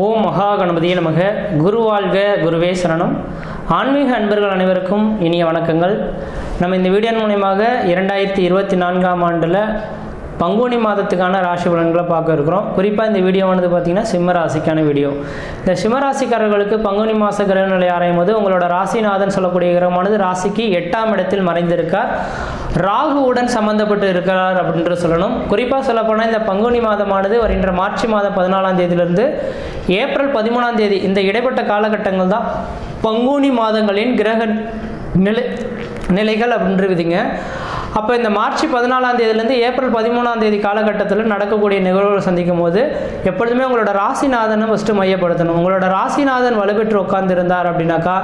ஓம் மகா கணபதியே நமக. குரு வாழ்க குருவே சரணம். ஆன்மீக அன்பர்கள் அனைவருக்கும் இனிய வணக்கங்கள். நம்ம இந்த வீடியோ மூலயமாக இரண்டாயிரத்தி இருபத்தி நான்காம் ஆண்டில் பங்குனி மாதத்துக்கான ராசி பலன்களை பார்க்க இருக்கிறோம். குறிப்பாக இந்த வீடியோவானது பார்த்திங்கன்னா சிம்ம ராசிக்கான வீடியோ. இந்த சிம்ம ராசிக்காரர்களுக்கு பங்குனி மாத கிரகநிலை ஆராயும் போது உங்களோட ராசிநாதன் சொல்லக்கூடிய கிரகமானது ராசிக்கு எட்டாம் இடத்தில் மறைந்திருக்கார். ராகுவுடன் சம்பந்தப்பட்டு இருக்கிறார் அப்படின்ற சொல்லணும். குறிப்பாக சொல்லப்போனால் இந்த பங்குனி மாதமானது வருகின்ற மார்ச் மாதம் பதினாலாம் தேதியிலிருந்து ஏப்ரல் பதிமூணாம் தேதி இந்த இடைப்பட்ட காலகட்டங்கள் தான் பங்குனி மாதங்களின் கிரக நிலை நிலைகள் அப்படின்றதுங்க அப்போ இந்த மார்ச் பதினாலாம் தேதியிலேருந்து ஏப்ரல் பதிமூணாம் தேதி காலகட்டத்தில் நடக்கக்கூடிய நிகழ்வுகளை சந்திக்கும் போது எப்பொழுதுமே உங்களோட ராசிநாதனை ஃபஸ்ட்டு மையப்படுத்தணும். உங்களோட ராசிநாதன் வலுப்பெற்று உட்கார்ந்துருந்தார் அப்படின்னாக்கா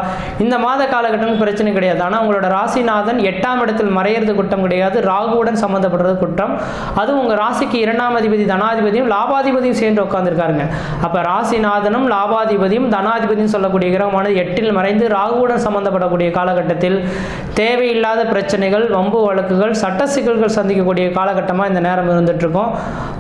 இந்த மாத காலகட்டம் பிரச்சனை கிடையாது. ஆனால் உங்களோட ராசிநாதன் எட்டாம் இடத்தில் மறையிறது குற்றம் கிடையாது. ராகுவுடன் சம்மந்தப்படுறது குற்றம். அதுவும் உங்கள் ராசிக்கு இரண்டாம் அதிபதி தனாதிபதியும் லாபாதிபதியும் சேர்ந்து உட்காந்துருக்காருங்க அப்போ ராசிநாதனும் லாபாதிபதியும் தனாதிபதியும் சொல்லக்கூடிய கிரகமானது எட்டில் மறைந்து ராகுவுடன் சம்மந்தப்படக்கூடிய காலகட்டத்தில் தேவையில்லாத பிரச்சனைகள் வம்பு வழக்கு வழக்குகள் சட்ட சிக்கல்கள் சந்திக்கக்கூடிய காலகட்டமாக இந்த நேரம் இருந்துட்டு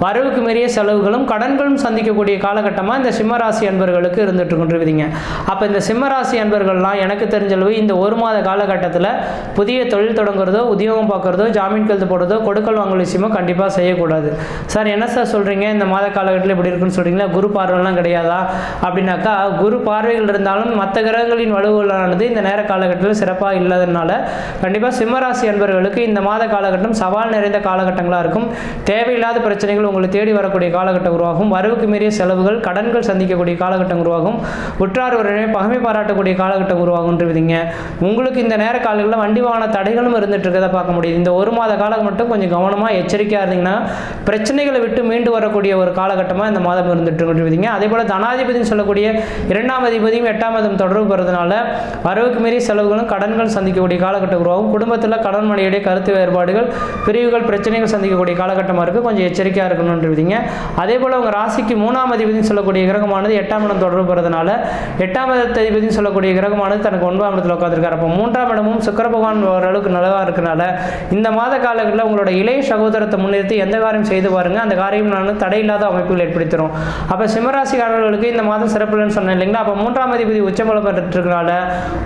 வரவுக்கு மீறிய செலவுகளும் கடன்களும் சந்திக்கக்கூடிய காலகட்டமாக இந்த சிம்மராசி அன்பர்களுக்கு இருந்துட்டு இருக்குன்றீங்க அப்போ இந்த சிம்மராசி அன்பர்கள்லாம் எனக்கு தெரிஞ்சளவு இந்த ஒரு மாத காலகட்டத்தில் புதிய தொழில் தொடங்குறதோ உத்தியோகம் பார்க்குறதோ ஜாமீன் கழுத்து போடுறதோ கொடுக்கல் வாங்கல் விஷயமோ கண்டிப்பாக செய்யக்கூடாது. சார் என்ன சார் சொல்கிறீங்க இந்த மாத காலகட்டத்தில் இப்படி இருக்குன்னு சொல்கிறீங்களா குரு பார்வைலாம் கிடையாதா? அப்படின்னாக்கா குரு பார்வைகள் இருந்தாலும் மற்ற கிரகங்களின் வலுவலானது இந்த நேர காலகட்டத்தில் சிறப்பாக இல்லாததுனால கண்டிப்பாக சிம்மராசி அன்பர்களுக்கு இந்த மாத காலகட்டம் சவால் நிறைந்த காலகட்டங்களாக இருக்கும். தேவையில்லாத பிரச்சனைகள் உங்களை தேடி வரக்கூடிய காலகட்டம் உருவாகும். வரவுக்கு மீறிய செலவுகள் கடன்கள் சந்திக்கக்கூடிய காலகட்டம் உருவாகும். உற்றார் உடனே பகமை பாராட்டக்கூடிய காலகட்டம் உருவாகுன்றவிதிங்க உங்களுக்கு இந்த நேர காலங்களில் வண்டி வாகன தடைகளும் இருந்துட்டு இருக்கதை பார்க்க முடியுது. இந்த ஒரு மாத காலம் மட்டும் கொஞ்சம் கவனமாக எச்சரிக்கையாக இருந்தீங்கன்னா பிரச்சனைகளை விட்டு மீண்டு வரக்கூடிய ஒரு காலகட்டமாக இந்த மாதம் இருந்துட்டு இருக்குன்றவிதிங்க அதே போல் தனாதிபதினு சொல்லக்கூடிய இரண்டாம் அதிபதியும் எட்டாம் மதம் தொடர்பு பெறதுனால வரவுக்கு மீறிய செலவுகளும் கடன்கள் சந்திக்கக்கூடிய காலகட்டம் உருவாகும். குடும்பத்தில் கடன் மனையுடைய கருத்து வேறுபாடுகள் பிரிவுகள் பிரச்சனைகள் சந்திக்கக்கூடிய காலகட்டமாக இருக்குது கொஞ்சம் எச்சரிக்கையாக இருக்கும் இருக்கணுன்றவிதிங்க அதே போல் உங்கள் ராசிக்கு மூணாம் அதிபதினு சொல்லக்கூடிய கிரகமானது எட்டாம் இடம் தொடர்பு போகிறதுனால எட்டாம் அதிபதினு சொல்லக்கூடிய கிரகமானது தனக்கு ஒன்பதாம் இடத்துல உட்காந்துருக்காரு அப்போ மூன்றாம் இடமும் சுக்கர பகவான் ஓரளவுக்கு நல்லதாக இருக்கனால இந்த மாத காலங்களில் உங்களோட இளைய சகோதரத்தை முன்னிறுத்தி எந்த காரியம் செய்து பாருங்க. அந்த காரியம் நான் தடையில்லாத அமைப்புகள் ஏற்படுத்திடும் அப்போ சிம்மராசிக்காரர்களுக்கு இந்த மாதம் சிறப்புலன்னு சொன்னேன் இல்லைங்களா? அப்போ மூன்றாம் அதிபதி உச்சபலம் பெற்றுருக்கனால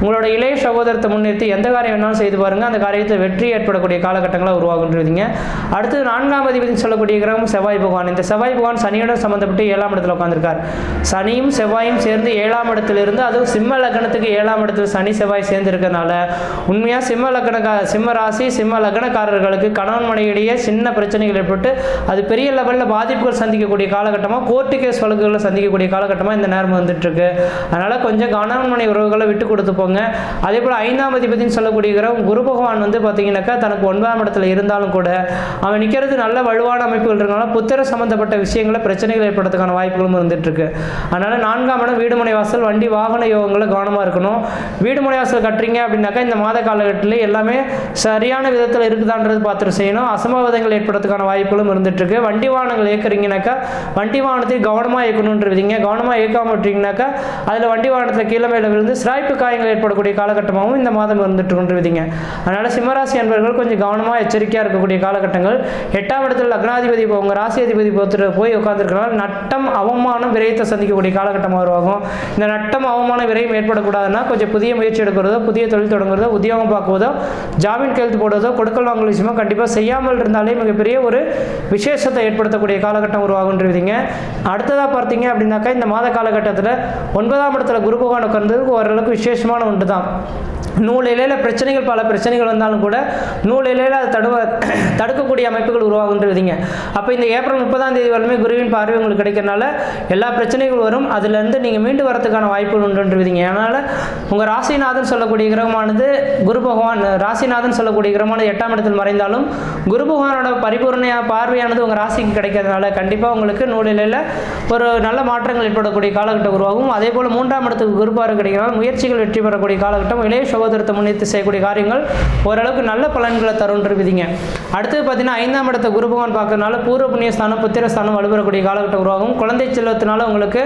உங்களோட இளைய சகோதரத்தை முன்னிறுத்தி எந்த காரியம் வேணாலும் செய்து பாருங்க. அந்த காரியத்தில் வெற்றி ஏற்படக்கூடிய காலகட்டங்களாக உருவாகுன்றீங்க அடுத்து நான்காம் அதிபதி சொல்லக்கூடிய கிரகம் செவ்வாய் பகவான். இந்த செவ்வாய் பகவான் சனியுடன் சம்மந்தப்பட்டு ஏழாம் இடத்துல உட்காந்துருக்கார் சனியும் செவ்வாயும் சேர்ந்து ஏழாம் இடத்துல இருந்து அதுவும் சிம்ம லக்னத்துக்கு ஏழாம் இடத்துல சனி செவ்வாய் சேர்ந்துருக்கனால உண்மையாக சிம்ம லக்னக்கா சிம்ம ராசி சிம்ம லக்னக்காரர்களுக்கு கணவன் மனையிடையே சின்ன பிரச்சனைகள் ஏற்பட்டு அது பெரிய லெவலில் பாதிப்புகள் சந்திக்கக்கூடிய காலகட்டமாக கோர்ட்டு கேஸ் வழக்குகளை சந்திக்கக்கூடிய காலகட்டமாக இந்த நேரம் வந்துட்டுருக்கு. அதனால் கொஞ்சம் கணவன் மனை உறவுகளை விட்டு கொடுத்து போங்க. அதே போல் ஐந்தாம் அதிபதினு சொல்லக்கூடிய குரு பகவான் வந்து பார்த்தீங்கன்னாக்கா தனக்கு ஒன்பதாம் இடத்துல இருந்தாலும் கூட அவன் நிற்கிறது நல்ல வலுவான அமைப்புகள் இருக்கனால புத்திர சம்பந்தப்பட்ட விஷயங்களை பிரச்சனைகள் ஏற்படுறதுக்கான வாய்ப்புகளும் இருந்துட்டுருக்கு. அதனால் நான்காம் இடம் வீடுமனை வாசல் வண்டி வாகன யோகங்களை கவனமாக இருக்கணும். வீடுமனை வாசல் கட்டுறீங்க அப்படின்னாக்கா இந்த மாத காலகட்டத்தில் எல்லாமே சரியான விதத்தில் இருக்குதான்றது பார்த்துட்டு செய்யணும். அசம்பாவிதங்கள் ஏற்படுறதுக்கான வாய்ப்புகளும் இருந்துட்டுருக்கு. வண்டி வாகனங்கள் இயக்குறீங்கனாக்கா வண்டி வாகனத்தை கவனமாக இயக்கணுன்றவிதிங்க கவனமாக இயக்காமல் விட்டீங்கனாக்கா அதில் வண்டி வாகனத்தில் கீழே மேலே விழுந்து சிராய்ப்பு காயங்கள் ஏற்படக்கூடிய காலகட்டமாகவும் இந்த மாதம் இருந்துட்டு கொண்டிருவிதிங்க அதனால் சிம்மராசி அன்பர்கள் கொஞ்சம் கவனமாக எச்சரிக்கையாக இருக்கக்கூடிய காலகட்டங்கள். எட்டாம் இடத்தில் லக்னாதிபதி போங்கிற ராசியாதிபதி அதிபதி பொறுத்து போய் உட்காந்துருக்கனால நட்டம் அவமானம் விரயத்தை சந்திக்கக்கூடிய காலகட்டமாக உருவாகும். இந்த நட்டம் அவமானம் விரயம் ஏற்படக்கூடாதுன்னா கொஞ்சம் புதிய முயற்சி எடுக்கிறதோ புதிய தொழில் தொடங்குறதோ உத்தியோகம் பார்க்குவதோ ஜாமீன் கையெழுத்து போடுறதோ கொடுக்கல் வாங்கல் விஷயமோ கண்டிப்பாக செய்யாமல் இருந்தாலே மிகப்பெரிய ஒரு விசேஷத்தை ஏற்படுத்தக்கூடிய காலகட்டம் உருவாகுன்றீங்க அடுத்ததாக பார்த்தீங்க அப்படின்னாக்கா இந்த மாத காலகட்டத்தில் ஒன்பதாம் இடத்துல குரு பகவான் உட்கார்ந்ததுக்கு ஓரளவுக்கு விசேஷமான ஒன்று தான் நூல் இலையில் பிரச்சனைகள் பல பிரச்சனைகள் வந்தாலும் கூட நூல் இலையில் அது தடுவ தடுக்கக்கூடிய அமைப்புகள் உருவாகுன்றதுங்க அப்போ இந்த ஏப்ரல் முப்பதாம் தேதி வரலுமே குருவின் பார்வை உங்களுக்கு கிடைக்கிறனால எல்லா பிரச்சனைகள் வரும். அதுலேருந்து நீங்கள் மீண்டு வரதுக்கான வாய்ப்புகள் உண்டுன்றதுங்க அதனால் உங்கள் ராசிநாதன் சொல்லக்கூடிய கிரகமானது குரு பகவான் ராசிநாதன் சொல்லக்கூடிய கிரகமானது எட்டாம் இடத்தில் மறைந்தாலும் குரு பகவானோட பரிபூர்ணையாக பார்வையானது உங்கள் ராசிக்கு கிடைக்கிறதுனால கண்டிப்பாக உங்களுக்கு நூலிலையில் ஒரு நல்ல மாற்றங்கள் ஏற்படக்கூடிய காலகட்டம் உருவாகும். அதே போல் மூன்றாம் இடத்துக்கு குரு பார்வை கிடைக்கிறனால முயற்சிகள் வெற்றி பெறக்கூடிய காலகட்டம் இளைய சகோதரத்தை முன்னிறுத்தி செய்யக்கூடிய காரியங்கள் ஓரளவுக்கு நல்ல பலன்களை தருன்ற விதிங்க அடுத்தது பார்த்தீங்கன்னா ஐந்தாம் இடத்தை குரு பகவான் பார்க்கறதுனால பூர்வ புண்ணியஸ்தானம் புத்திரஸ்தானம் வலுப்பெறக்கூடிய காலகட்டம் உருவாகும். குழந்தை செல்வத்தினால உங்களுக்கு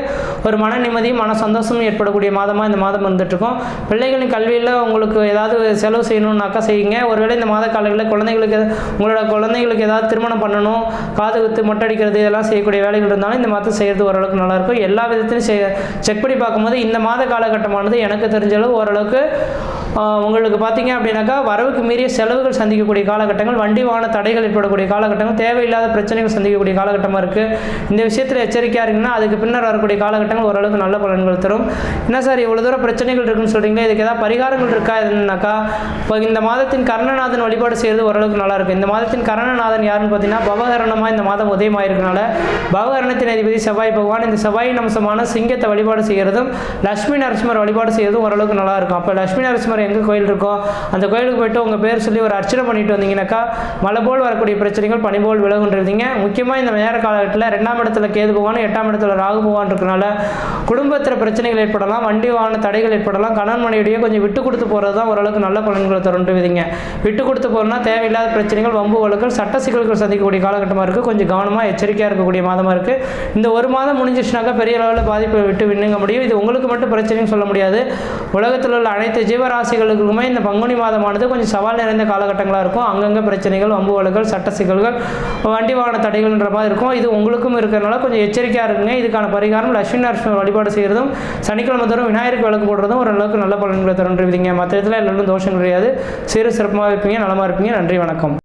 ஒரு மன நிம்மதியும் மன சந்தோஷமும் ஏற்படக்கூடிய மாதமாக இந்த மாதம் வந்துட்டுருக்கும் பிள்ளைகளின் கல்வியில் உங்களுக்கு ஏதாவது செலவு செய்யணும்னாக்கா செய்யுங்க. ஒருவேளை இந்த மாத காலங்களில் குழந்தைகளுக்கு உங்களோட குழந்தைகளுக்கு ஏதாவது திருமணம் பண்ணணும் காது குத்து மொட்டை அடிக்கிறது இதெல்லாம் செய்யக்கூடிய வேலைகள் இருந்தாலும் இந்த மாதம் செய்கிறது ஓரளவுக்கு நல்லாயிருக்கும். எல்லா விதத்திலும் செக் பண்ணி பார்க்கும்போது இந்த மாத காலகட்டமானது எனக்கு தெரிஞ்ச அளவு ஓரளவுக்கு உங்களுக்கு பார்த்தீங்க அப்படின்னாக்கா வரவுக்கு மீறிய செலவுகள் சந்திக்கக்கூடிய காலகட்டங்கள் வண்டி வாகன தடைகள் ஏற்படக்கூடிய காலகட்டங்கள் தேவையில்லாத பிரச்சனைகள் சந்திக்கக்கூடிய காலகட்டமாக இருக்குது இந்த விஷயத்தில் எச்சரிக்கையாக இருக்குன்னா அதுக்கு பின்னர் வரக்கூடிய காலகட்டங்கள் ஓரளவுக்கு நல்ல பலன்கள் தரும். என்ன சார் இவ்வளோ தூரம் பிரச்சனைகள் இருக்குன்னு சொல்கிறீங்களா இதுக்கு ஏதாவது பரிகாரங்கள் இருக்கா என்னன்னாக்கா இப்போ இந்த மாதத்தின் கர்ணநாதன் வழிபாடு செய்கிறது ஓரளவுக்கு நல்லா இருக்கும் இந்த மாதத்தின் கர்ணநாதன் யாருன்னு பார்த்தீங்கன்னா பவகரணமாக இந்த மாதம் உதயமாயிருக்கனால பவகரணத்தின் அதிபதி செவ்வாய் பகவான் இந்த செவ்வாயின் அம்சமான சிங்கத்தை வழிபாடு செய்கிறதும் லட்சுமி நரசிம்மர் வழிபாடு செய்கிறதும் ஓரளவுக்கு நல்லா இருக்கும். அப்போ லட்சுமி நரசிம்மர் எங்கே கோயில் இருக்கோ அந்த கோயிலுக்கு போயிட்டு உங்கள் பேர் சொல்லி ஒரு அர்ச்சனை பண்ணிட்டு வந்தீங்கன்னாக்கா மலை போல் வரக்கூடிய பிரச்சனைகள் பனி போல் விலகுன்றீங்க முக்கியமாக இந்த நேர காலகட்டத்தில் ரெண்டாம் இடத்துல கேது போவான் எட்டாம் இடத்துல ராகு போவான் இருக்கனால குடும்பத்தில் பிரச்சனைகள் ஏற்படலாம் வண்டி வாகன தடைகள் ஏற்படலாம் கணவன் மனைவிடையே கொஞ்சம் விட்டு கொடுத்து போகிறது தான் ஓரளவுக்கு நல்ல பலன்களை தருன்றீங்க விட்டு கொடுத்து போகிறோம்னா தேவையில்லாத பிரச்சனைகள் வம்பு வழக்குகள் சட்ட சிக்கல்கள் சந்திக்கக்கூடிய காலகட்டமாக இருக்குது கொஞ்சம் கவனமாக எச்சரிக்கையாக இருக்கக்கூடிய மாதமாக இருக்குது இந்த ஒரு மாதம் முடிஞ்சிச்சுனாக்கா பெரிய அளவில் பாதிப்பை விட்டு விண்ணுங்க முடியும். இது உங்களுக்கு மட்டும் பிரச்சனைன்னு சொல்ல முடியாது. உலகத்தில் உள்ள அனைத்து ஜீவராசி ராசிகளுக்குமே இந்த பங்குனி மாதமானது கொஞ்சம் சவால் நிறைந்த காலகட்டங்களாக இருக்கும். அங்கங்கே பிரச்சனைகள் வம்பு வழக்குகள் சட்ட சிக்கல்கள் வண்டி வாகன தடைகள்ன்ற மாதிரி இருக்கும். இது உங்களுக்கும் இருக்கிறனால கொஞ்சம் எச்சரிக்கையாக இருக்குங்க இதுக்கான பரிகாரம் லட்சுமி நரசிம்மர் வழிபாடு செய்கிறதும் சனிக்கிழமை தோறும் விநாயகருக்கு விளக்கு போடுறதும் ஓரளவுக்கு நல்ல பலன்களை தருன்றீங்க மற்ற இடத்துல எல்லாரும் தோஷம் கிடையாது. சிறு சிறப்பாக இருப்பீங்க நலமாக இருப்பீங்க. நன்றி வணக்கம்.